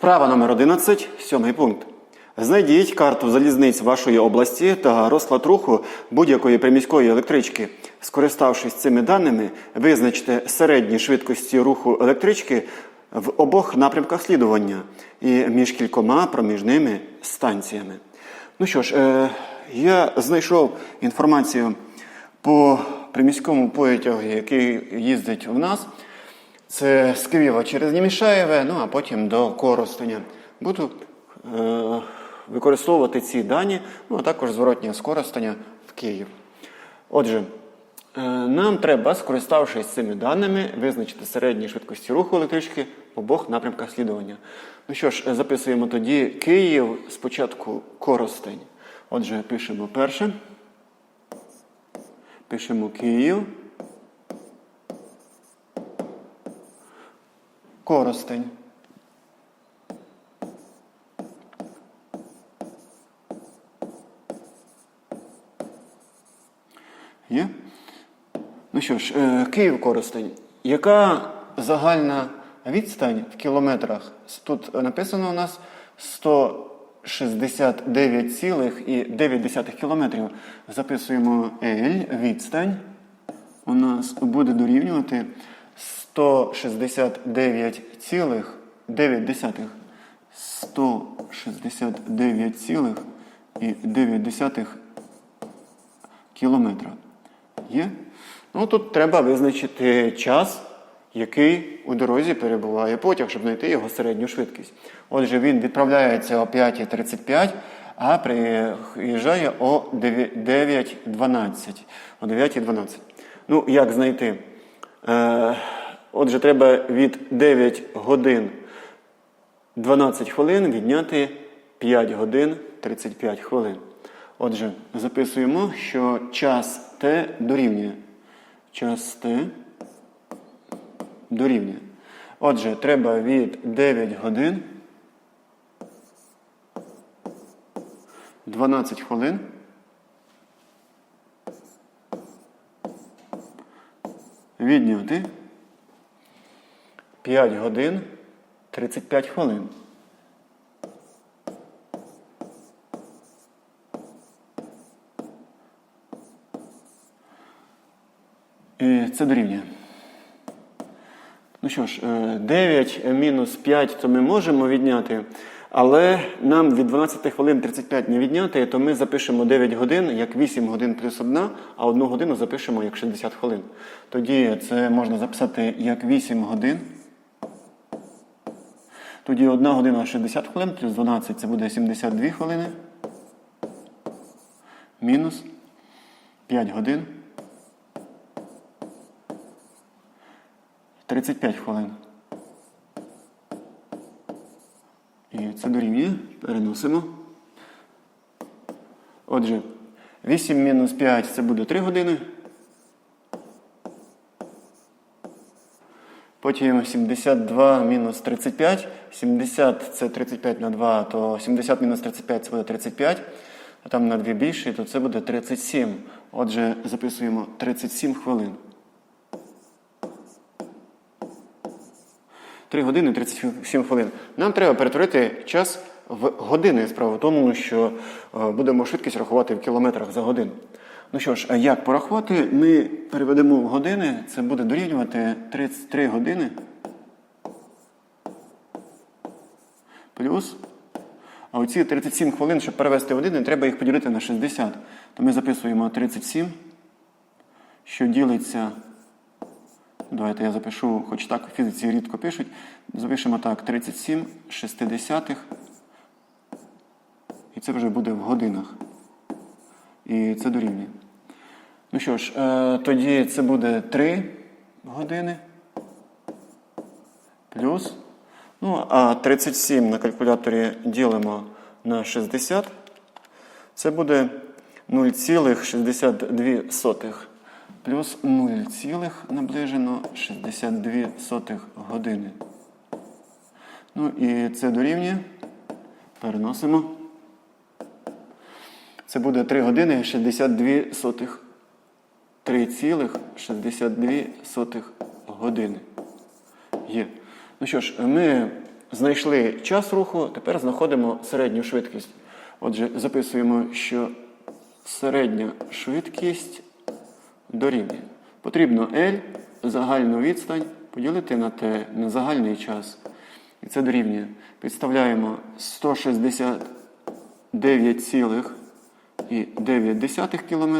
Вправа номер 11, сьомий пункт. Знайдіть карту залізниць вашої області та розклад руху будь-якої приміської електрички. Скориставшись цими даними, визначте середні швидкості руху електрички в обох напрямках слідування і між кількома проміжними станціями. Ну що ж, е, я знайшов інформацію по приміському потягу, який їздить в нас. Це з Києва через Німішаєве, ну а потім до Коростеня. Буду е, використовувати ці дані, ну а також зворотнє з в Київ. Отже, е, нам треба, скориставшись цими даними, визначити середні швидкості руху електрички в обох напрямках слідування. Ну що ж, записуємо тоді Київ, спочатку Коростень. Отже, пишемо перше. Пишемо Київ. Коростень. Є? Ну що ж, е, Київ Коростень. Яка загальна відстань в кілометрах? Тут написано у нас 169,9 кілометрів. Записуємо L, відстань. У нас буде дорівнювати 169,9 169,9 кілометра. Є? Ну, тут треба визначити час, який у дорозі перебуває потяг, щоб знайти його середню швидкість. Отже, він відправляється о 5.35, а приїжджає о 9.12. О 9.12. Ну, як знайти? Е, отже, треба від 9 годин 12 хвилин відняти 5 годин 35 хвилин. Отже, записуємо, що час Т дорівнює. Час Т дорівнює. Отже, треба від 9 годин 12 хвилин. Відняти 5 годин 35 хвилин. І це дорівнює. Ну що ж, е, 9 мінус 5 то ми можемо відняти, але нам від 12 хвилин 35 не відняти, то ми запишемо 9 годин як 8 годин плюс 1, а 1 годину запишемо як 60 хвилин. Тоді це можна записати як 8 годин. Тоді 1 година 60 хвилин плюс 12 це буде 72 хвилини. Мінус 5 годин. 35 хвилин. І це дорівнює. Переносимо. Отже, 8 мінус 5 це буде 3 години. Потім 72 мінус 35. 70 це 35 на 2, то 70 мінус 35 це буде 35. А там на 2 більше, то це буде 37. Отже, записуємо 37 хвилин. 3 години 37 хвилин. Нам треба перетворити час в години. Справа в тому, що е, будемо швидкість рахувати в кілометрах за годину. Ну що ж, як порахувати? Ми переведемо в години, це буде дорівнювати 33 години. Плюс. А оці 37 хвилин, щоб перевести години, треба їх поділити на 60. То ми записуємо 37, що ділиться. Давайте я запишу, хоч так у фізиці рідко пишуть. Запишемо так, 37 шестидесятих. І це вже буде в годинах. І це дорівнює. Ну що ж, е, тоді це буде 3 години. Плюс. Ну, а 37 на калькуляторі ділимо на 60. Це буде 0,62 плюс 0, наближено 62 сотих години. Ну і це дорівнює. Переносимо. Це буде 3 години 62 сотих. 3,62 сотих години. Є. Ну що ж, ми знайшли час руху, тепер знаходимо середню швидкість. Отже, записуємо, що середня швидкість дорівнює. Потрібно L, загальну відстань, поділити на T, на загальний час. І це дорівнює. Підставляємо 169,9 км,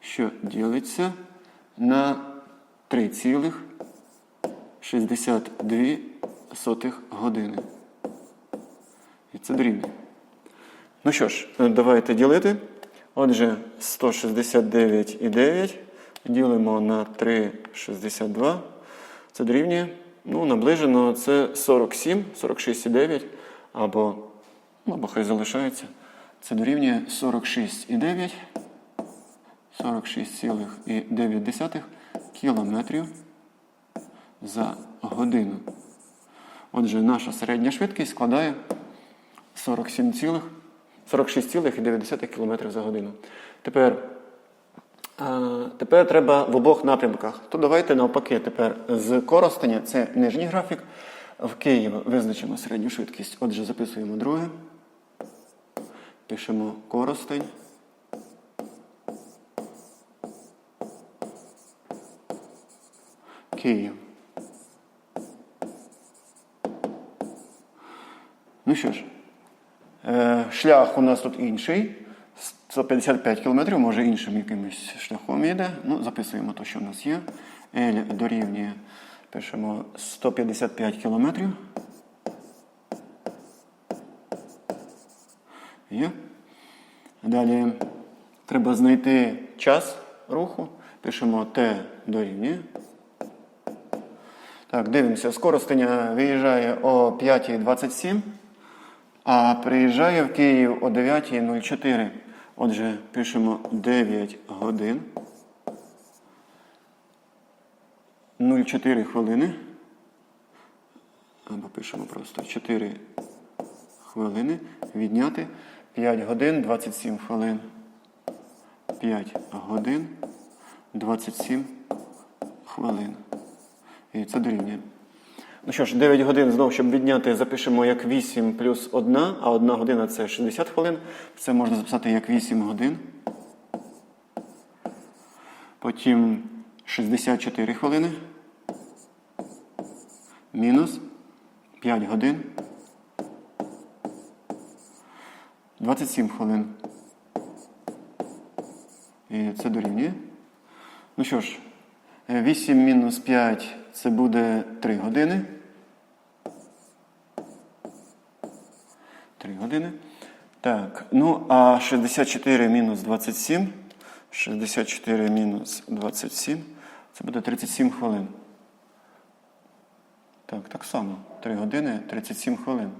що ділиться на 3,62 години. І це дорівнює. Ну що ж, давайте ділити. Отже, 169,9 ділимо на 3,62. Це дорівнює. Ну, наближено це 47, 46,9 або, ну, або хай залишається. Це дорівнює 46,9, 46,9 кілометрів за годину. Отже, наша середня швидкість складає 47 цілих 46,9 км за годину. Тепер, тепер треба в обох напрямках. То давайте навпаки, тепер з Коростеня, це нижній графік, в Київ визначимо середню швидкість. Отже, записуємо друге. Пишемо Коростень. Київ. Ну що ж, е, шлях у нас тут інший. 155 км, може іншим якимось шляхом йде. Ну, записуємо те, що в нас є. L дорівнює, пишемо 155 км. Є. Далі треба знайти час руху. Пишемо T дорівнює. Так, дивимося. Скоростення виїжджає о 5.27, а приїжджає в Київ о 9.04. Отже, пишемо 9 годин. 0,4 хвилини. Або пишемо просто 4 хвилини. Відняти 5 годин 27 хвилин. 5 годин 27 хвилин. І це дорівнює. Ну що ж, 9 годин знову, щоб відняти, запишемо як 8 плюс 1, а 1 година це 60 хвилин. Це можна записати як 8 годин. Потім 64 хвилини. Мінус 5 годин. 27 хвилин. І це дорівнює. Ну що ж, 8 мінус 5 це буде 3 години. 3 години. Так, ну а 64 мінус 27. 64 мінус 27. Це буде 37 хвилин. Так, так само. 3 години 37 хвилин.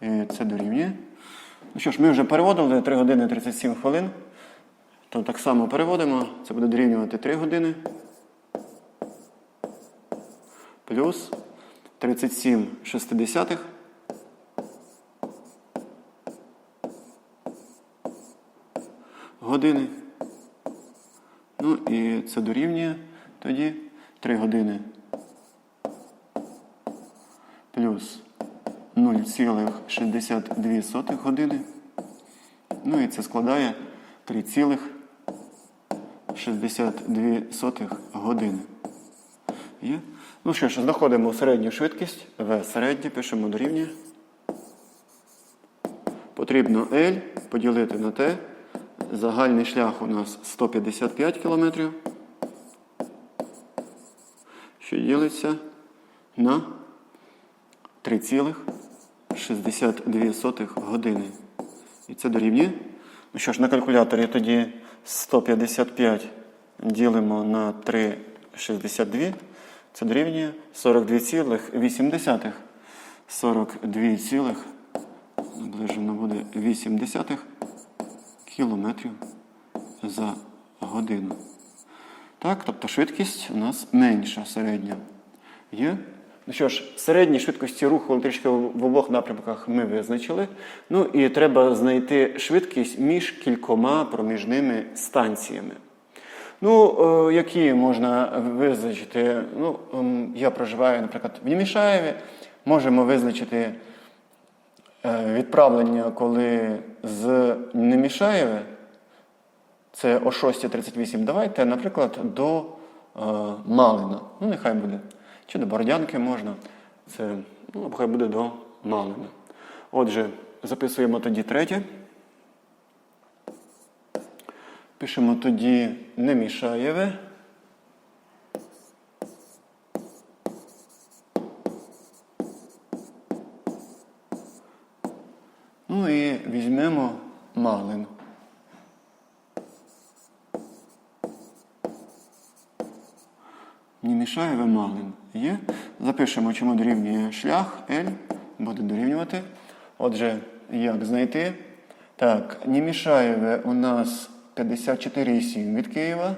І це дорівнює. Ну що ж, ми вже переводили 3 години 37 хвилин. То так само переводимо. Це буде дорівнювати 3 години. Плюс 37 шестидесятих. Години. Ну і це дорівнює тоді 3 години. Плюс 0,62 години. Ну і це складає 3,62 години. Є? Ну що ж, знаходимо середню швидкість. В середнє пишемо дорівнює. Потрібно L поділити на T. Загальний шлях у нас 155 км. Що ділиться на 3,62 години. І це дорівнює. Ну що ж, на калькуляторі тоді 155 ділимо на 3,62. Це дорівнює 42,8. 42, наближено буде 8 кілометрів за годину. Так, тобто швидкість у нас менша середня. Є? Ну що ж, середні швидкості руху електрички в обох напрямках ми визначили. Ну і треба знайти швидкість між кількома проміжними станціями. Ну, е, які можна визначити? Ну, ем, я проживаю, наприклад, в Німішаєві. Можемо визначити е, відправлення, коли з Немішаєва, це о 6.38. Давайте, наприклад, до е, Малина. Ну, нехай буде. Чи до Бородянки можна. Це, ну, хай буде до Малина. Отже, записуємо тоді третє. Пишемо тоді Немішаєве. Ну і візьмемо Малин. Німішаєве Малин є. Запишемо, чому дорівнює шлях L, буде дорівнювати. Отже, як знайти? Так, Німішаєве у нас 54,7 від Києва,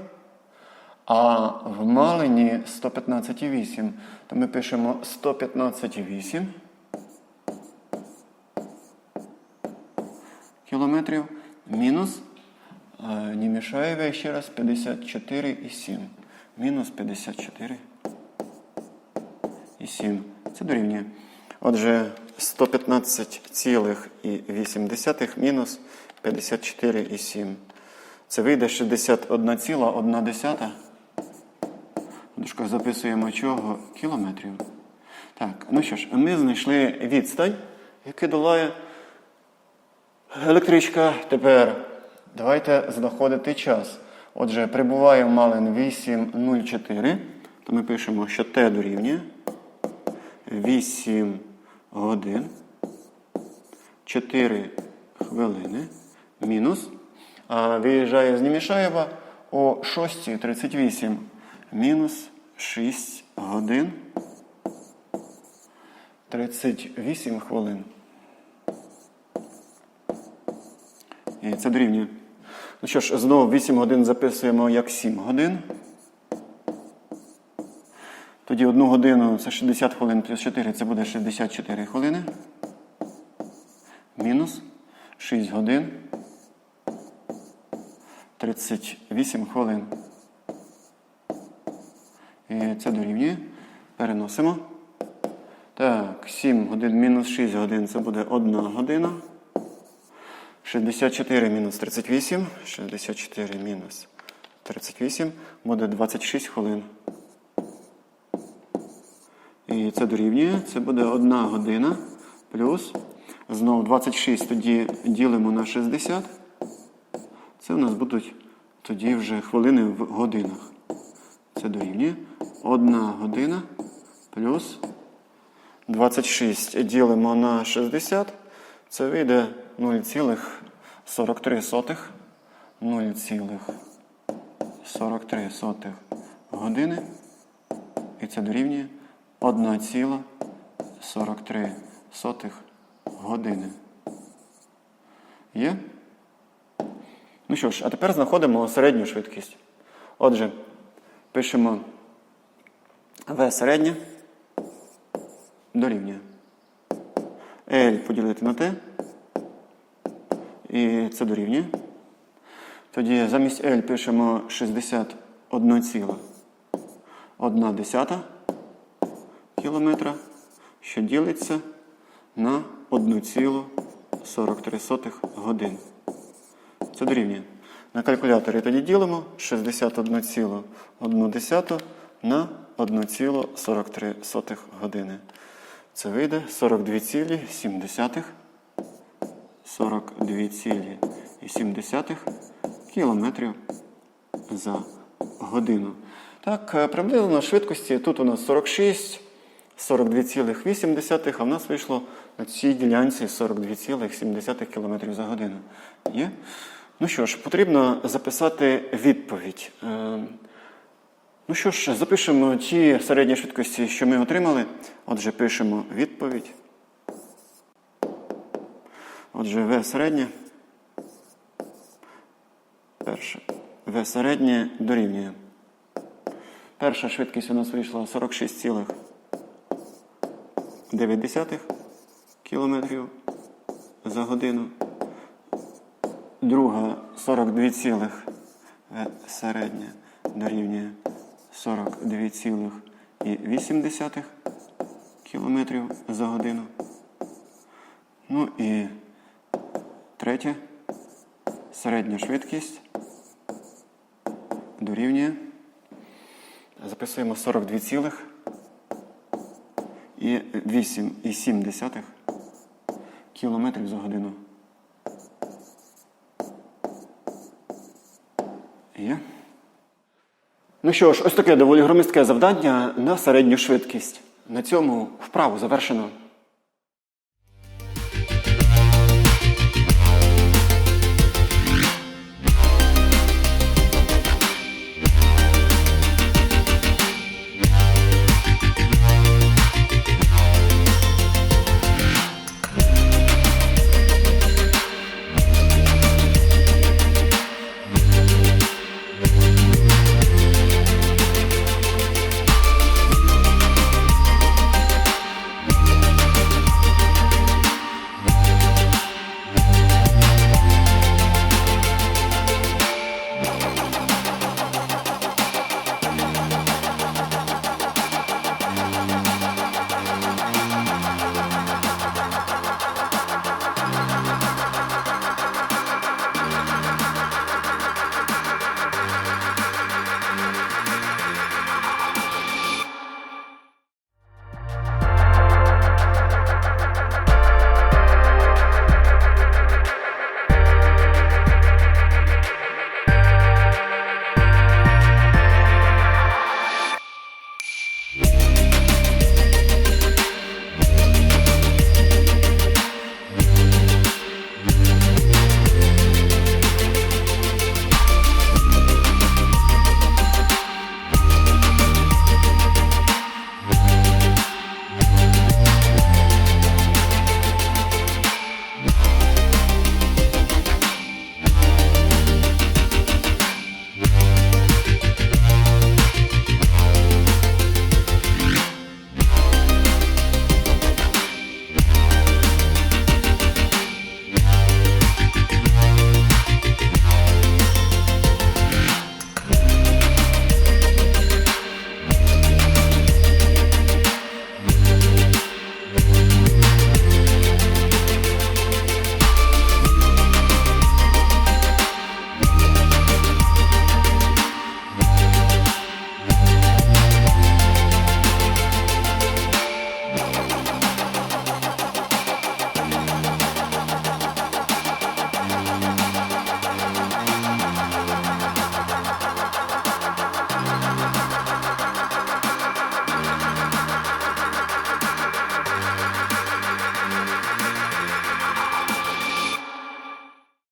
а в Малині 115,8. То ми пишемо 115,8 кілометрів мінус е, Німішаєве ще раз 54,7. Мінус 54,7. Це дорівнює. Отже, 115,8 мінус 54,7. Це вийде 61,1. В записуємо чого? Кілометрів. Так, ну що ж, ми знайшли відстань, яку долає електричка. Тепер давайте знаходити час. Отже, прибуває в Малин 8.04, то ми пишемо, що Т дорівнює 8 годин 4 хвилини мінус. Виїжджає з Німішаєва о 6.38 мінус 6 годин 38 хвилин. І це дорівнює. Ну що ж, знову 8 годин записуємо як 7 годин. Тоді 1 годину це 60 хвилин плюс 4 це буде 64 хвилини. Мінус 6 годин. 38 хвилин. І це дорівнює. Переносимо. Так, 7 годин мінус 6 годин це буде 1 година. 64 мінус 38. 64 мінус 38 буде 26 хвилин. І це дорівнює. Це буде 1 година плюс. Знову 26 тоді ділимо на 60. Це у нас будуть тоді вже хвилини в годинах. Це дорівнює. 1 година плюс 26 ділимо на 60. Це вийде 0,43. 0,43 години. І це дорівнює 1,43 години. Є? Ну що ж, а тепер знаходимо середню швидкість. Отже, пишемо V середнє дорівнює. L поділити на T. І це дорівнює. Тоді замість L пишемо 61,1 кілометра, що ділиться на 1,43 годин. Це дорівнює. На калькуляторі тоді ділимо 61,1 на 1,43 години. Це вийде 42,7 42,7 кілометрів за годину. Так, е, приблизно швидкості тут у нас 46, 42,8, а в нас вийшло на цій ділянці 42,7 км за годину. Є? Ну що ж, потрібно записати відповідь. Е, Ну що ж, запишемо ті середні швидкості, що ми отримали. Отже, пишемо відповідь. Отже, В середнє. Перше. В середнє дорівнює. Перша швидкість у нас вийшла 46,9 км за годину. Друга 42, В середнє дорівнює 42,8 км за годину. Ну і третє. Середня швидкість дорівнює. Записуємо 42 цілих і 8,7 кілометрів за годину. Є. Ну що ж, ось таке доволі громістке завдання на середню швидкість. На цьому вправу завершено.